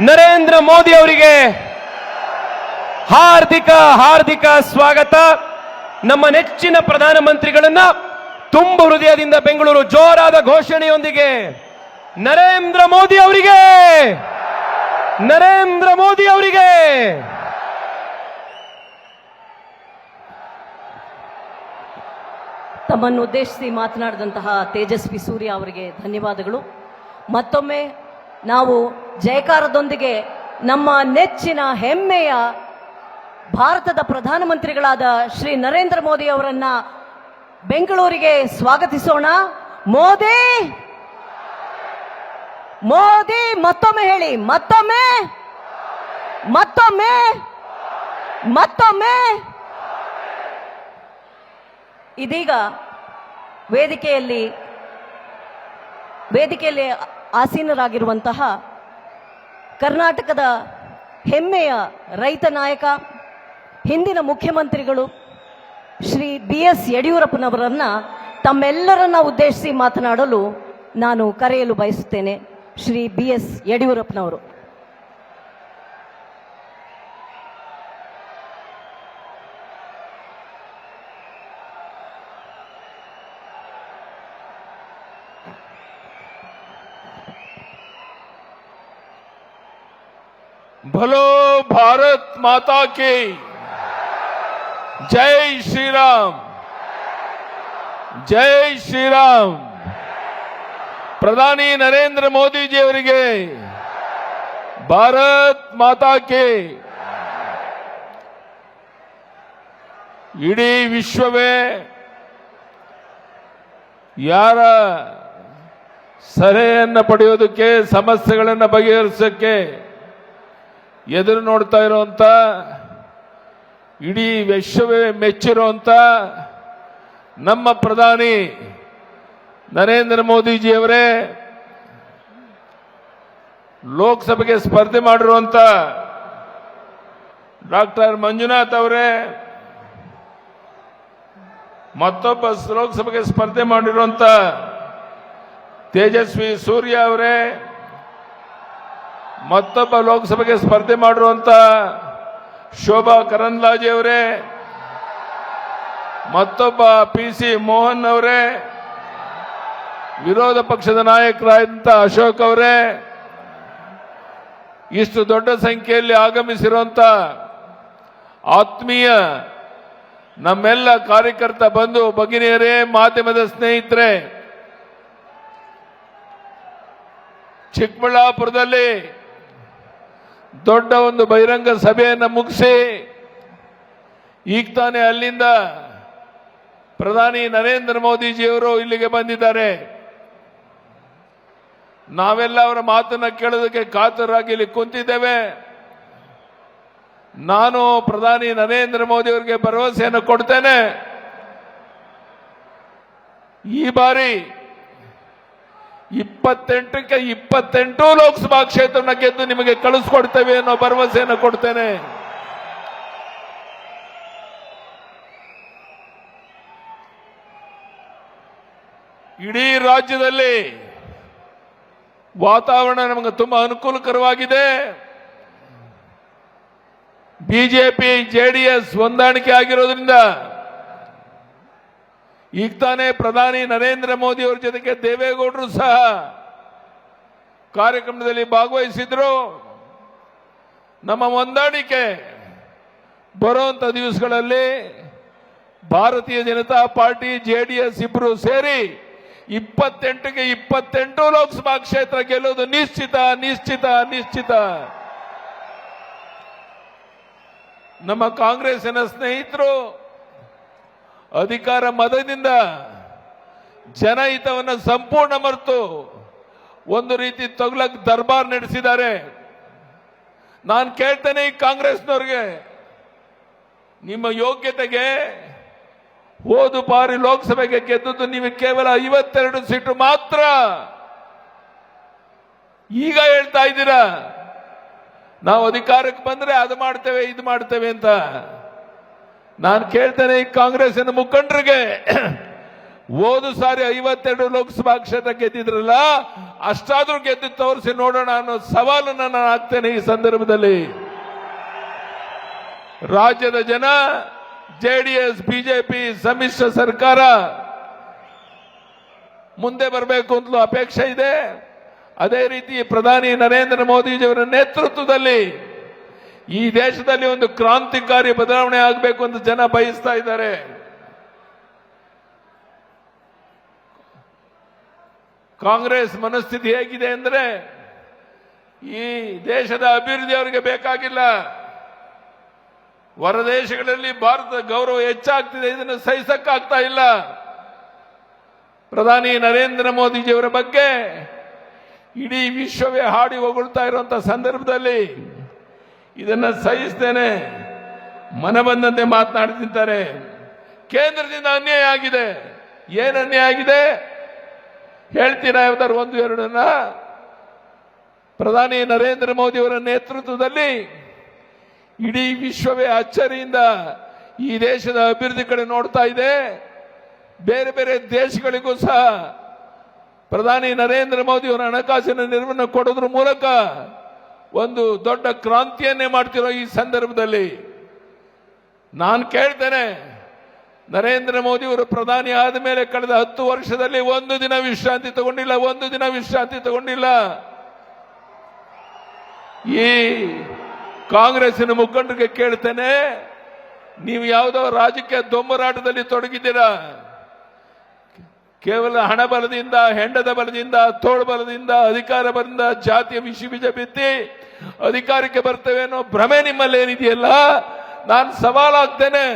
ನರೇಂದ್ರ ಮೋದಿ ಅವರಿಗೆ ಹಾರ್ದಿಕ ಹಾರ್ದಿಕ ಸ್ವಾಗತ. ನಮ್ಮ ನೆಚ್ಚಿನ ಪ್ರಧಾನಮಂತ್ರಿಗಳನ್ನ ತುಂಬ ಹೃದಯದಿಂದ ಬೆಂಗಳೂರು ಜೋರಾದ ಘೋಷಣೆಯೊಂದಿಗೆ ನರೇಂದ್ರ ಮೋದಿ ಅವರಿಗೆ, ನರೇಂದ್ರ ಮೋದಿ ಅವರಿಗೆ. ತಮ್ಮನ್ನು ಉದ್ದೇಶಿಸಿ ಮಾತನಾಡಿದಂತಹ ತೇಜಸ್ವಿ ಸೂರ್ಯ ಅವರಿಗೆ ಧನ್ಯವಾದಗಳು. ಮತ್ತೊಮ್ಮೆ ನಾವು ಜಯಕಾರದೊಂದಿಗೆ ನಮ್ಮ ನೆಚ್ಚಿನ ಹೆಮ್ಮೆಯ ಭಾರತದ ಪ್ರಧಾನಮಂತ್ರಿಗಳಾದ ಶ್ರೀ ನರೇಂದ್ರ ಮೋದಿ ಅವರನ್ನ ಬೆಂಗಳೂರಿಗೆ ಸ್ವಾಗತಿಸೋಣ. ಮೋದಿ! ಮೋದಿ, ಮತ್ತೊಮ್ಮೆ ಹೇಳಿ. ಮತ್ತೊಮ್ಮೆ! ಮತ್ತೊಮ್ಮೆ! ಮತ್ತೊಮ್ಮೆ! ಇದೀಗ ವೇದಿಕೆಯಲ್ಲಿ ವೇದಿಕೆಯಲ್ಲಿ ಆಸೀನರಾಗಿರುವಂತಹ ಕರ್ನಾಟಕದ ಹೆಮ್ಮೆಯ ರೈತ ನಾಯಕ, ಹಿಂದಿನ ಮುಖ್ಯಮಂತ್ರಿಗಳು ಶ್ರೀ ಬಿ ಎಸ್ ಯಡಿಯೂರಪ್ಪನವರನ್ನ ತಮ್ಮೆಲ್ಲರನ್ನ ಉದ್ದೇಶಿಸಿ ಮಾತನಾಡಲು ನಾನು ಕರೆಯಲು ಬಯಸುತ್ತೇನೆ. ಶ್ರೀ ಬಿ ಎಸ್ ಯಡಿಯೂರಪ್ಪನವರು. भलो भारत माता की जय श्री राम ಜೈ ಶ್ರೀರಾಮ್ ಪ್ರಧಾನಿ ನರೇಂದ್ರ ಮೋದಿಜಿಯವರಿಗೆ ಭಾರತ್ ಮಾತಾ ಕೆ ಇಡೀ ವಿಶ್ವವೇ ಯಾರ ಸಲಹೆಯನ್ನು ಪಡೆಯೋದಕ್ಕೆ ಸಮಸ್ಯೆಗಳನ್ನು ಬಗೆಹರಿಸೋಕ್ಕೆ ಎದುರು ನೋಡ್ತಾ ಇರುವಂತ ಇಡೀ ವಿಶ್ವವೇ ಮೆಚ್ಚಿರುವಂತ ನಮ್ಮ ಪ್ರಧಾನಿ ನರೇಂದ್ರ ಮೋದಿಜಿಯವರೇ, ಲೋಕಸಭೆಗೆ ಸ್ಪರ್ಧೆ ಮಾಡಿರುವಂತ ಡಾಕ್ಟರ್ ಮಂಜುನಾಥ್ ಅವರೇ, ಮತ್ತೊಬ್ಬ ಲೋಕಸಭೆಗೆ ಸ್ಪರ್ಧೆ ಮಾಡಿರುವಂತ ತೇಜಸ್ವಿ ಸೂರ್ಯ ಅವರೇ ಮತ್ತೊಬ್ಬ ಲೋಕಸಭೆಗೆ ಸ್ಪರ್ಧೆ ಮಾಡಿರುವಂತ ಶೋಭಾ ಕರಂದ್ಲಾಜೆ ಅವರೇ, ಮತ್ತೊಬ್ಬ ಪಿ ಸಿ ಮೋಹನ್ ಅವರೇ, ವಿರೋಧ ಪಕ್ಷದ ನಾಯಕರಾದಂತ ಅಶೋಕ್ ಅವರೇ, ಇಷ್ಟು ದೊಡ್ಡ ಸಂಖ್ಯೆಯಲ್ಲಿ ಆಗಮಿಸಿರುವಂತ ಆತ್ಮೀಯ ನಮ್ಮೆಲ್ಲ ಕಾರ್ಯಕರ್ತ ಬಂಧು ಭಗಿನಿಯರೇ, ಮಾಧ್ಯಮದ ಸ್ನೇಹಿತರೆ, ಚಿಕ್ಕಬಳ್ಳಾಪುರದಲ್ಲಿ ದೊಡ್ಡ ಒಂದು ಬಹಿರಂಗ ಸಭೆಯನ್ನು ಮುಗಿಸಿ, ಈಗ ತಾನೇ ಅಲ್ಲಿಂದ ಪ್ರಧಾನಿ ನರೇಂದ್ರ ಮೋದಿಜಿಯವರು ಇಲ್ಲಿಗೆ ಬಂದಿದ್ದಾರೆ. ನಾವೆಲ್ಲ ಅವರ ಮಾತನ್ನು ಕೇಳೋದಕ್ಕೆ ಕಾತರಾಗಿ ಇಲ್ಲಿ ಕುಂತಿದ್ದೇವೆ. ನಾನು ಪ್ರಧಾನಿ ನರೇಂದ್ರ ಮೋದಿ ಅವರಿಗೆ ಭರವಸೆಯನ್ನು ಕೊಡ್ತೇನೆ. ಈ ಬಾರಿ ಇಪ್ಪತ್ತೆಂಟಕ್ಕೆ ಇಪ್ಪತ್ತೆಂಟು ಲೋಕಸಭಾ ಕ್ಷೇತ್ರನ ಗೆದ್ದು ನಿಮಗೆ ಕಳಿಸ್ಕೊಡ್ತೇವೆ ಅನ್ನೋ ಭರವಸೆಯನ್ನು ಕೊಡ್ತೇನೆ. ಇಡೀ ರಾಜ್ಯದಲ್ಲಿ ವಾತಾವರಣ ನಮಗೆ ತುಂಬಾ ಅನುಕೂಲಕರವಾಗಿದೆ. ಬಿಜೆಪಿ, ಜೆಡಿಎಸ್ ಹೊಂದಾಣಿಕೆ ಆಗಿರೋದ್ರಿಂದ ಈಗ ತಾನೇ ಪ್ರಧಾನಿ ನರೇಂದ್ರ ಮೋದಿ ಅವರ ಜೊತೆಗೆ ದೇವೇಗೌಡರು ಸಹ ಕಾರ್ಯಕ್ರಮದಲ್ಲಿ ಭಾಗವಹಿಸಿದ್ರು. ನಮ್ಮ ಹೊಂದಾಣಿಕೆ ಬರುವಂತ ದಿವಸಗಳಲ್ಲಿ Bharatiya Janata Party J D S ಇಬ್ರು ಸೇರಿ ಇಪ್ಪತ್ತೆಂಟಕ್ಕೆ ಇಪ್ಪತ್ತೆಂಟು ಲೋಕಸಭಾ ಕ್ಷೇತ್ರ ಗೆಲ್ಲುವುದು ನಿಶ್ಚಿತ ನಿಶ್ಚಿತ ನಿಶ್ಚಿತ. ನಮ್ಮ ಕಾಂಗ್ರೆಸ್ಸಿನ ಸ್ನೇಹಿತರು ಅಧಿಕಾರ ಮದದಿಂದ ಜನಹಿತವನ್ನು ಸಂಪೂರ್ಣ ಮರೆತು ಒಂದು ರೀತಿ ತಗಲಕ್ಕೆ ದರ್ಬಾರ್ ನಡೆಸಿದ್ದಾರೆ. ನಾನು ಕೇಳ್ತೇನೆ ಈ ಕಾಂಗ್ರೆಸ್ನವ್ರಿಗೆ, ನಿಮ್ಮ ಯೋಗ್ಯತೆಗೆ ಹೋದು ಬಾರಿ ಲೋಕಸಭೆಗೆ ಗೆದ್ದದ್ದು ನೀವು ಕೇವಲ ಐವತ್ತೆರಡು ಸೀಟು ಮಾತ್ರ. ಈಗ ಹೇಳ್ತಾ ಇದ್ದೀರಾ, ನಾವು ಅಧಿಕಾರಕ್ಕೆ ಬಂದರೆ ಅದು ಮಾಡ್ತೇವೆ, ಇದು ಮಾಡ್ತೇವೆ ಅಂತ. ನಾನು ಕೇಳ್ತೇನೆ ಈ ಕಾಂಗ್ರೆಸ್ಸಿನ ಮುಖಂಡರಿಗೆ. ಹೋದ ಸಾರಿ ಐವತ್ತೆರಡು ಲೋಕಸಭಾ ಕ್ಷೇತ್ರ ಗೆದ್ದಿದ್ರಲ್ಲ, ಅಷ್ಟಾದ್ರೂ ಗೆದ್ದು ತೋರಿಸಿ ನೋಡೋಣ ಅನ್ನೋ ಸವಾಲನ್ನ ನಾನು ಹಾಕ್ತೇನೆ ಈ ಸಂದರ್ಭದಲ್ಲಿ. ರಾಜ್ಯದ ಜನ ಜೆಡಿಎಸ್ ಬಿಜೆಪಿ ಸಮ್ಮಿಶ್ರ ಸರ್ಕಾರ, ಮುಂದೆ ಬರಬೇಕು ಅಂತಲೂ ಅಪೇಕ್ಷೆ ಇದೆ. ಅದೇ ರೀತಿ ಪ್ರಧಾನಿ ನರೇಂದ್ರ ಮೋದಿಜಿಯವರ ನೇತೃತ್ವದಲ್ಲಿ ಈ ದೇಶದಲ್ಲಿ ಒಂದು ಕ್ರಾಂತಿಕಾರಿ ಬದಲಾವಣೆ ಆಗಬೇಕು ಅಂತ ಜನ ಬಯಸ್ತಾ ಇದ್ದಾರೆ. ಕಾಂಗ್ರೆಸ್ ಮನಸ್ಥಿತಿ ಹೇಗಿದೆ ಅಂದ್ರೆ ಈ ದೇಶದ ಅಭಿವೃದ್ಧಿ ಅವರಿಗೆ ಬೇಕಾಗಿಲ್ಲ. ಹೊರದೇಶಗಳಲ್ಲಿ ಭಾರತದ ಗೌರವ ಹೆಚ್ಚಾಗ್ತಿದೆ, ಇದನ್ನು ಸಹಿಸಕ್ಕಾಗ್ತಾ ಇಲ್ಲ. ಪ್ರಧಾನಿ ನರೇಂದ್ರ ಮೋದಿಜಿಯವರ ಬಗ್ಗೆ ಇಡೀ ವಿಶ್ವವೇ ಹಾಡಿ ಹೊಗಳ್ತಾ ಇರುವಂತಹ ಸಂದರ್ಭದಲ್ಲಿ ಇದನ್ನ ಸಹಿಸ್ತೇನೆ. ಮನ ಬಂದಂತೆ ಮಾತನಾಡ್ತಿದ್ದಾರೆ ಕೇಂದ್ರದಿಂದ ಅನ್ಯಾಯ ಆಗಿದೆ. ಏನ್ ಅನ್ಯಾಯ ಆಗಿದೆ? ಹೇಳ್ತೀರಾ ಯಾವ್ದಾರು ಒಂದು, ಎರಡನ್ನ? ಪ್ರಧಾನಿ ನರೇಂದ್ರ ಮೋದಿ ಅವರ ನೇತೃತ್ವದಲ್ಲಿ ಇಡೀ ವಿಶ್ವವೇ ಅಚ್ಚರಿಯಿಂದ ಈ ದೇಶದ ಅಭಿವೃದ್ಧಿ ಕಡೆ ನೋಡ್ತಾ ಇದೆ. ಬೇರೆ ಬೇರೆ ದೇಶಗಳಿಗೂ ಸಹ ಪ್ರಧಾನಿ ನರೇಂದ್ರ ಮೋದಿ ಅವರ ಹಣಕಾಸಿನ ನೆರವನ್ನು ಕೊಡೋದ್ರ ಮೂಲಕ ಒಂದು ದೊಡ್ಡ ಕ್ರಾಂತಿಯನ್ನೇ ಮಾಡ್ತಿರೋ ಈ ಸಂದರ್ಭದಲ್ಲಿ ನಾನು ಕೇಳ್ತೇನೆ, ನರೇಂದ್ರ ಮೋದಿ ಅವರು ಪ್ರಧಾನಿ ಆದ ಮೇಲೆ ಕಳೆದ ಹತ್ತು ವರ್ಷದಲ್ಲಿ ಒಂದು ದಿನ ವಿಶ್ರಾಂತಿ ತಗೊಂಡಿಲ್ಲ, ಒಂದು ದಿನ ವಿಶ್ರಾಂತಿ ತಗೊಂಡಿಲ್ಲ. ಈ ಕಾಂಗ್ರೆಸ್ಸಿನ ಮುಖಂಡರಿಗೆ ಕೇಳ್ತೇನೆ, ನೀವು ಯಾವುದೋ ರಾಜಕೀಯ ದೊಂಬರಾಟದಲ್ಲಿ ತೊಡಗಿದ್ದೀರಾ? ಕೇವಲ ಹಣ ಬಲದಿಂದ, ಹೆಂಡದ ಬಲದಿಂದ, ತೋಳು ಬಲದಿಂದ, ಅಧಿಕಾರ ಬಲದಿಂದ ಜಾತಿಯ ವಿಷಿ ಬೀಜ ಬಿತ್ತಿ ಅಧಿಕಾರಕ್ಕೆ ಬರ್ತೇವೆ ಭ್ರಮೆ ನಿಮ್ಮಲ್ಲಿ ಏನಿದೆಯಲ್ಲ? ನಾನು ಸವಾಲಾಗ್ತೇನೆ.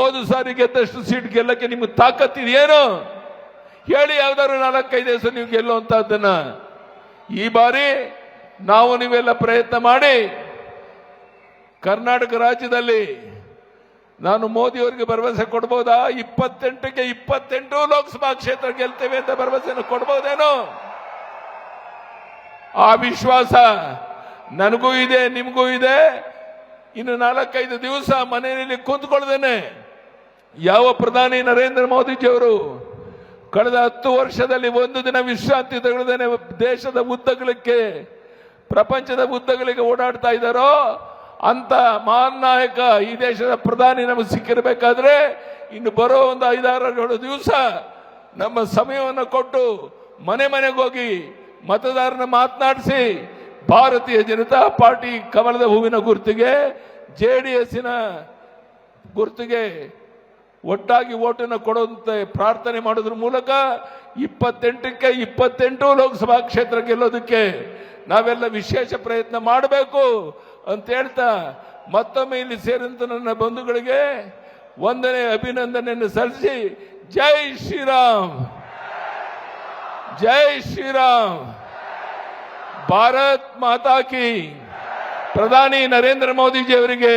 ಓದು ಸಾರಿ ಗೆದ್ದಷ್ಟು ಸೀಟ್ ಗೆಲ್ಲಕ್ಕೆ ನಿಮ್ಗೆ ತಾಕತ್ತಿದೆಯೇನು ಹೇಳಿ ಯಾವ್ದಾದ್ರು ನಾಲ್ಕೈದು ಹೆಸರು ನೀವು ಗೆಲ್ಲುವಂತಹದ್ದನ್ನ ಈ ಬಾರಿ ನಾವು ನೀವೆಲ್ಲ ಪ್ರಯತ್ನ ಮಾಡಿ, ಕರ್ನಾಟಕ ರಾಜ್ಯದಲ್ಲಿ ನಾನು ಮೋದಿ ಅವರಿಗೆ ಭರವಸೆ ಕೊಡ್ಬೋದಾ? ಇಪ್ಪತ್ತೆಂಟಕ್ಕೆ ಇಪ್ಪತ್ತೆಂಟು ಲೋಕಸಭಾ ಕ್ಷೇತ್ರ ಗೆಲ್ತೇವೆ ಅಂತ ಭರವಸೆಯನ್ನು ಕೊಡ್ಬೋದೇನೋ? ಆ ವಿಶ್ವಾಸ ನನಗೂ ಇದೆ, ನಿಮಗೂ ಇದೆ. ಇನ್ನು ನಾಲ್ಕೈದು ದಿವಸ ಮನೆಯಲ್ಲಿ ಕುಂತ್ಕೊಳ್ದೇನೆ ಯಾವ ಪ್ರಧಾನಿ ನರೇಂದ್ರ ಮೋದಿಜಿಯವರು ಕಳೆದ ಹತ್ತು ವರ್ಷದಲ್ಲಿ ಒಂದು ದಿನ ವಿಶ್ರಾಂತಿ ತಗೊಳ್ಳದೇನೆ ದೇಶದ ಉದ್ದಗಲಕ್ಕೆ, ಪ್ರಪಂಚದ ಉದ್ದಗಳಿಗೆ ಓಡಾಡ್ತಾ ಇದ್ದಾರೋ, ಅಂತ ಮಹಾನ್ ನಾಯಕ ಈ ದೇಶದ ಪ್ರಧಾನಿ ನಮಗೆ ಸಿಕ್ಕಿರಬೇಕಾದ್ರೆ ಇನ್ನು ಬರೋ ಒಂದು ಐದಾರು ದಿವಸ ನಮ್ಮ ಸಮಯವನ್ನು ಕೊಟ್ಟು ಮನೆ ಮನೆಗೆ ಹೋಗಿ ಮತದಾರನ ಮಾತನಾಡಿಸಿ ಭಾರತೀಯ ಜನತಾ ಪಾರ್ಟಿ ಕಮಲದ ಹೂವಿನ ಗುರುತಿಗೆ, ಜೆ ಡಿ ಎಸ್ಸಿನ ಗುರುತಿಗೆ ಒಟ್ಟಾಗಿ ಓಟನ್ನು ಕೊಡುವಂತೆ ಪ್ರಾರ್ಥನೆ ಮಾಡೋದ್ರ ಮೂಲಕ ಇಪ್ಪತ್ತೆಂಟಕ್ಕೆ ಇಪ್ಪತ್ತೆಂಟು ಲೋಕಸಭಾ ಕ್ಷೇತ್ರ ಗೆಲ್ಲೋದಕ್ಕೆ ನಾವೆಲ್ಲ ವಿಶೇಷ ಪ್ರಯತ್ನ ಮಾಡಬೇಕು ಅಂತ ಹೇಳ್ತಾ ಮತ್ತೊಮ್ಮೆ ಇಲ್ಲಿ ಸೇರಿದಂತ ನನ್ನ ಬಂಧುಗಳಿಗೆ ಒಂದನೇ ಅಭಿನಂದನೆಯನ್ನು ಸಲ್ಲಿಸಿ ಜೈ ಶ್ರೀರಾಮ್. ಜೈ ಶ್ರೀರಾಮ್. ಭಾರತ್ ಮಾತಾ ಕಿ. ಪ್ರಧಾನಿ ನರೇಂದ್ರ ಮೋದಿಜಿ ಅವರಿಗೆ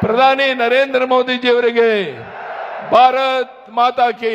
ಪ್ರಧಾನಿ ನರೇಂದ್ರ ಮೋದಿಜಿ ಅವರಿಗೆ ಭಾರತ್ ಮಾತಾ ಕಿ